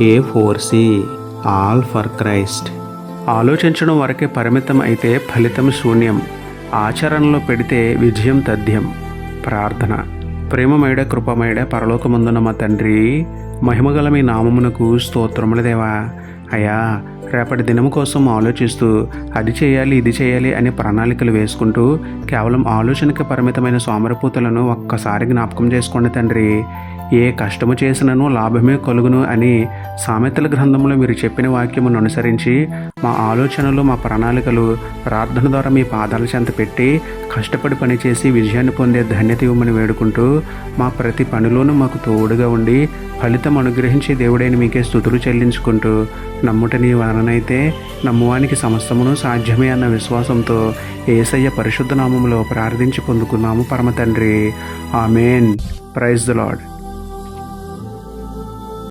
A four C all for Christ ఆలోచించడం వరకే పరిమితం అయితే ఫలితం శూన్యం. ఆచరణలో పెడితే విజయం తథ్యం. ప్రార్థన. ప్రేమమేడ కృపమేడ పరలోకమందున మా తండ్రి మహిమగల మీ నామమునకు స్తోత్రముల అయా అయ్యా రేపటి దినం కోసం ఆలోచిస్తూ అది చేయాలి ఇది చేయాలి అనే ప్రణాళికలు వేసుకుంటూ కేవలం ఆలోచనకి పరిమితమైన సోమరపూతలను ఒక్కసారి జ్ఞాపకం చేసుకోండి తండ్రి. ఏ కష్టము చేసినను లాభమే కలుగును అని సామెతల గ్రంథంలో మీరు చెప్పిన వాక్యమును అనుసరించి మా ఆలోచనలు మా ప్రణాళికలు ప్రార్థన ద్వారా మీ పాదాల చెంత పెట్టి కష్టపడి పనిచేసి విజయాన్ని పొందే ధన్యత ఇవ్వమని వేడుకుంటూ మా ప్రతి పనిలోనూ మాకు తోడుగా ఉండి ఫలితం అనుగ్రహించే దేవుడైన మీకే స్థుతులు చెల్లించుకుంటూ నమ్ముట నీ వలననైతే నమ్మువానికి సమస్తమును సాధ్యమే అన్న విశ్వాసంతో ఏసయ్య పరిశుద్ధ నామములో ప్రార్థించి పొందుకున్నాము పరమ తండ్రి ఆమెన్. Praise the lord